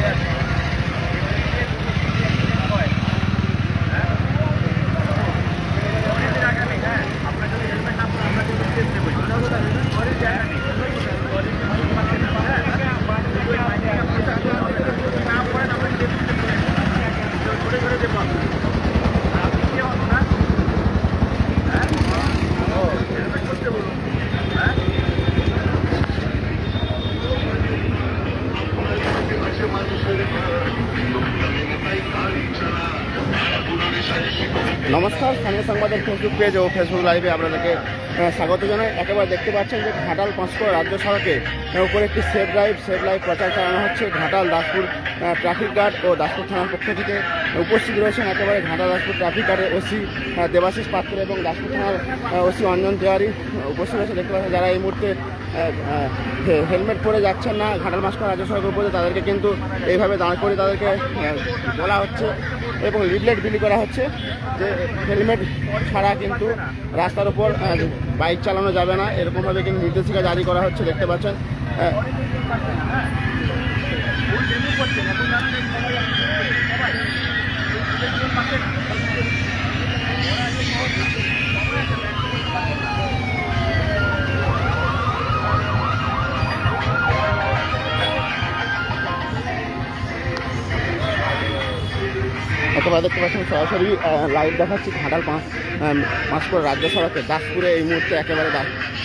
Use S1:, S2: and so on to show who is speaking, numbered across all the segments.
S1: Yeah. নমস্কার স্থানীয় সংবাদের ফেসবুক পেজ ও ফেসবুক লাইভে আপনাদেরকে স্বাগত জানাই। একেবারে দেখতে পাচ্ছেন যে ঘাটাল পাঁচকোড়া রাজ্য সড়কে উপরে একটি সেফ ড্রাইভ সেভ লাইভ প্রচার চালানো হচ্ছে ঘাটাল দাসপুর ট্রাফিক গার্ড ও দাসপুর থানার পক্ষ থেকে। উপস্থিত রয়েছেন একেবারে ঘাটাল দাসপুর ট্রাফিক গার্ডের ওসি দেবাশিস পাত্র এবং দাসপুর থানার ওসি অঞ্জন তেওয়ারি। উপস্থিত রয়েছে দেখতে পাচ্ছেন যারা এই মুহূর্তে হেলমেট পরে যাচ্ছেন না, ঘাটাল মাসকোড়া রাজ্য সড়কের উপরে তাদেরকে কিন্তু এইভাবে দাঁড় করে তাদেরকে বলা হচ্ছে এবং লিফলেট বিলি করা হচ্ছে যে হেলমেট ছাড়া কিন্তু রাস্তার উপর বাইক চালানো যাবে না। এরকমভাবে কিন্তু নির্দেশিকা জারি করা হচ্ছে, দেখতে পাচ্ছেন। আহ, দেখতে পাচ্ছেন সরাসরি লাইভ দেখাচ্ছি ঘাটাল পাঁচ পাঁচপুর রাজ্য সড়কে। দাসপুরে এই মুহূর্তে একেবারে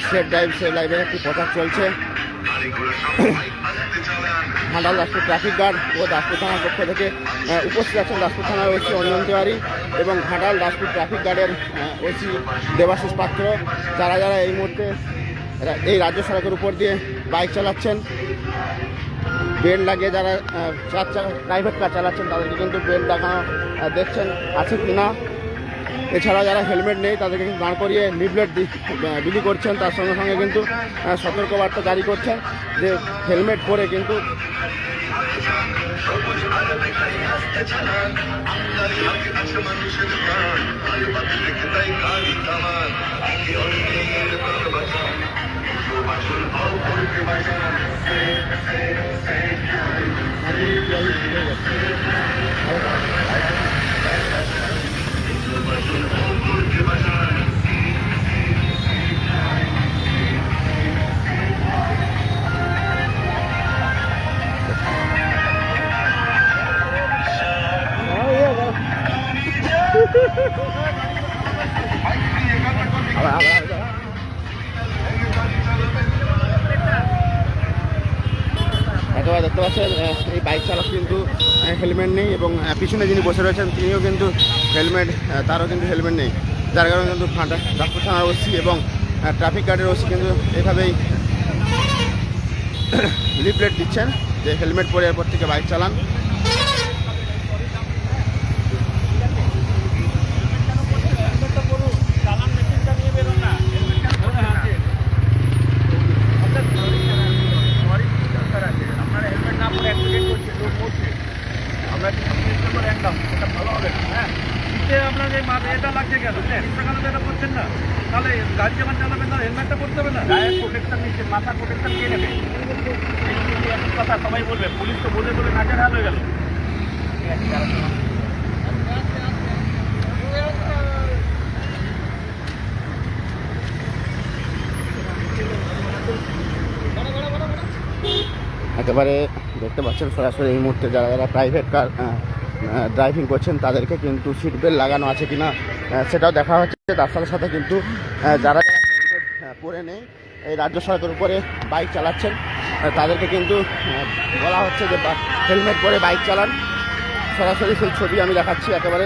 S1: সেফ ড্রাইভ সেফ লাইভের একটি প্রচার চলছে। ঘাটাল দাসপুর ট্রাফিক গার্ড ও দাসপুর থানার পক্ষ থেকে উপস্থিত আছেন দাসপুর থানার ওসি অঞ্জন তিওয়ারি এবং ঘাটাল দাসপুর ট্রাফিক গার্ডের ওসি দেবাশিস পাত্র। যারা যারা এই মুহূর্তে এই রাজ্য সড়কের উপর দিয়ে বাইক চালাচ্ছেন বেল্ট লাগিয়ে যারা চার প্রাইভেট কার চালাচ্ছেন, তাদেরকে কিন্তু বেল্ট লাগানো দেখছেন, আছে কি না এছাড়া যারা হেলমেট নেই, তাদেরকে কিন্তু দাঁড় করিয়ে লিফলেট বিলি করছেন। তার সঙ্গে সঙ্গে কিন্তু সতর্কবার্তা জারি করছেন যে হেলমেট পরে কিন্তু Oh, ahora, ahora. দেখতে পাচ্ছেন এই বাইক চালক কিন্তু হেলমেট নেই এবং পিছনে যিনি বসে রয়েছেন, তিনিও কিন্তু হেলমেট তারও কিন্তু হেলমেট নেই। যার কারণে কিন্তু ডাক্তার থানার ওসি এবং ট্রাফিক গার্ডের ওসি কিন্তু এভাবেই লিফলেট দিচ্ছেন যে হেলমেট পরে এরপর থেকে বাইক চালান।
S2: আপনার এই মাথা এটা লাগছে কেন? ইনস্টাগ্রামে তো এটা করছেন না। তাহলে গাড়ি যখন চালাবেন তাহলে হেলমেটটা করতে হবে না? গায়ের প্রোটেকশন নিচ্ছে মাথার প্রোটেকশন কে নেবে? একই কথা সবাই বলবে পুলিশ তো বলে বলে নাচের হাল হয়ে গেল।
S1: একেবারে দেখতে পাচ্ছেন সরাসরি এই মুহূর্তে যারা যারা প্রাইভেট কার ড্রাইভিং করছেন তাদেরকে কিন্তু সিট বেল্ট লাগানো আছে কিনা সেটাও দেখা হচ্ছে। তার সাথে সাথে কিন্তু যারা পরে নেই, এই রাজ্য সড়কের উপরে বাইক চালাচ্ছেন তাদেরকে কিন্তু বলা হচ্ছে যে হেলমেট পরে বাইক চালান। সরাসরি সেই ছবি আমি দেখাচ্ছি একেবারে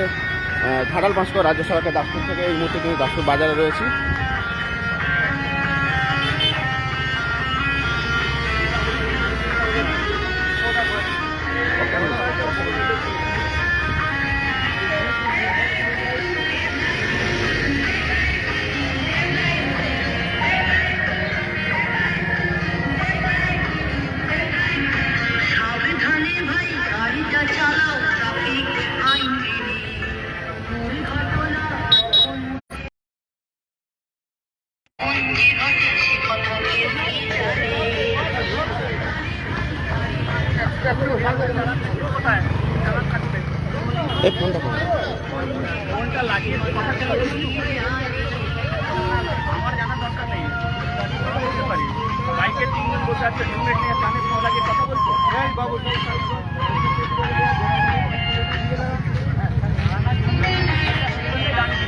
S1: ঘাটাল পাঁচকো রাজ্য সড়কের দাসপুর থেকে এই মুহূর্তে কিন্তু দাসপুর বাজারে রয়েছি।
S2: এক
S1: ঘণ্টা ফোনটা
S2: লাগিয়ে আমার কথা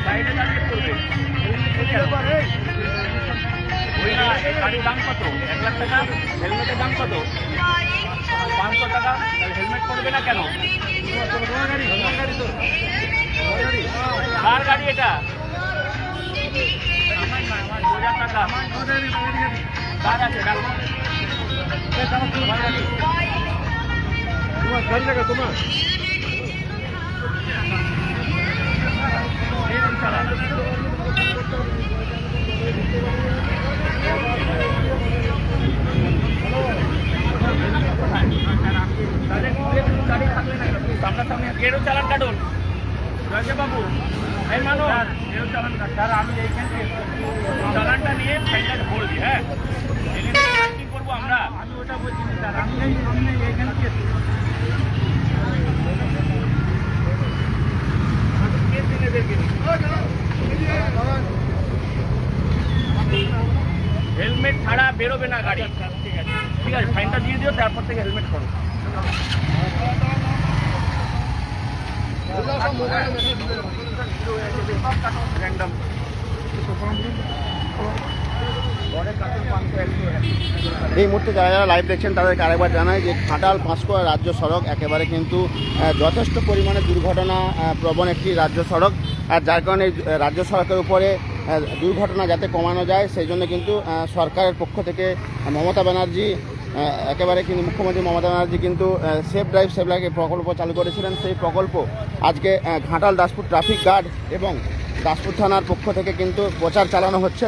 S2: বাইরে দাঁড়িয়ে গাড়ির দাম কত? এক লাখ টাকা। হেলমেটের দাম কত? পাঁচশো টাকা। হেলমেট পড়বে না কেন? কার গাড়ি এটা? কার আছে? তোমার গাড়ি। এই দিন চালান। তাহলে ঘুরে ফিরে গাড়ি থাকলে না কেন? সামনাসামনি এরও চালান কাটুন রয়েছে বাবু এই কাট স্যার আমি এইখান থেকে চালানটা নিয়ে ফাইনাল ভরবি হ্যাঁ? করব আমরা? আমি ওটা বলছি স্যার। আমি আমি এইখান থেকে হেলমেট ছাড়া বেরোবে না গাড়ি। ঠিক আছে ঠিক আছে ফাইনটা দিয়ে দিও তারপর থেকে হেলমেট করো।
S1: এই মুহূর্তে যারা যারা লাইভ দেখছেন, তাদেরকে আরেকবার জানাই যে খাটাল পাঁশকুড়া রাজ্য সড়ক একেবারে কিন্তু যথেষ্ট পরিমাণে দুর্ঘটনা প্রবণ একটি রাজ্য সড়ক। আর যার কারণে রাজ্য সড়কের উপরে দুর্ঘটনা যাতে কমানো যায়, সেই জন্য কিন্তু সরকারের পক্ষ থেকে মমতা ব্যানার্জি একেবারে কিন্তু মুখ্যমন্ত্রী মমতা ব্যানার্জি কিন্তু সেফ ড্রাইভ সেফ লাইফ প্রকল্প চালু করেছিলেন। সেই প্রকল্প আজকে ঘাটাল দাসপুর ট্রাফিক গার্ড এবং দাসপুর থানার পক্ষ থেকে কিন্তু প্রচার চালানো হচ্ছে।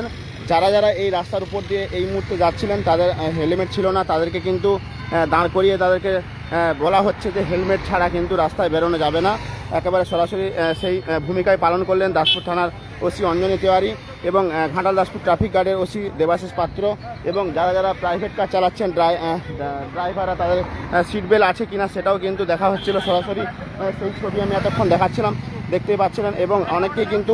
S1: যারা যারা এই রাস্তার উপর দিয়ে এই মুহূর্তে যাচ্ছিলেন, তাদের হেলমেট ছিল না। তাদেরকে কিন্তু দাঁড় করিয়ে তাদেরকে বলা হচ্ছে যে হেলমেট ছাড়া কিন্তু রাস্তায় বেরোনো যাবে না। একেবারে সরাসরি সেই ভূমিকায় পালন করলেন দাসপুর থানার ওসি অঞ্জনী তিওয়ারি এবং আহ, ঘাটাল দাসপুর ট্রাফিক গার্ডের ওসি দেবাশিস পাত্র এবং যারা যারা প্রাইভেট কার চালাচ্ছেন ড্রাই ড্রাইভাররা তাদের সিট বেল্ট আছে কিনা সেটাও কিন্তু দেখা হচ্ছিল সরাসরি সেই ছবি আমি এতক্ষণ দেখাচ্ছিলাম দেখতেই পাচ্ছিলেন এবং অনেকেই কিন্তু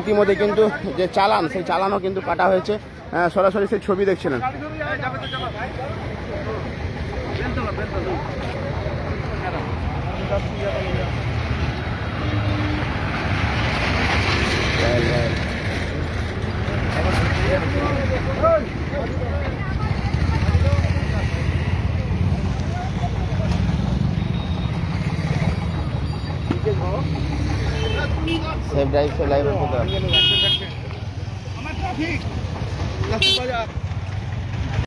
S1: ইতিমধ্যে কিন্তু যে চালান সেই চালানও কিন্তু কাটা হয়েছে সরাসরি সেই ছবি দেখছিলেন। সেফ ড্রাইভ সেফ লাইভ
S2: আমার ট্রাফিক বাজার।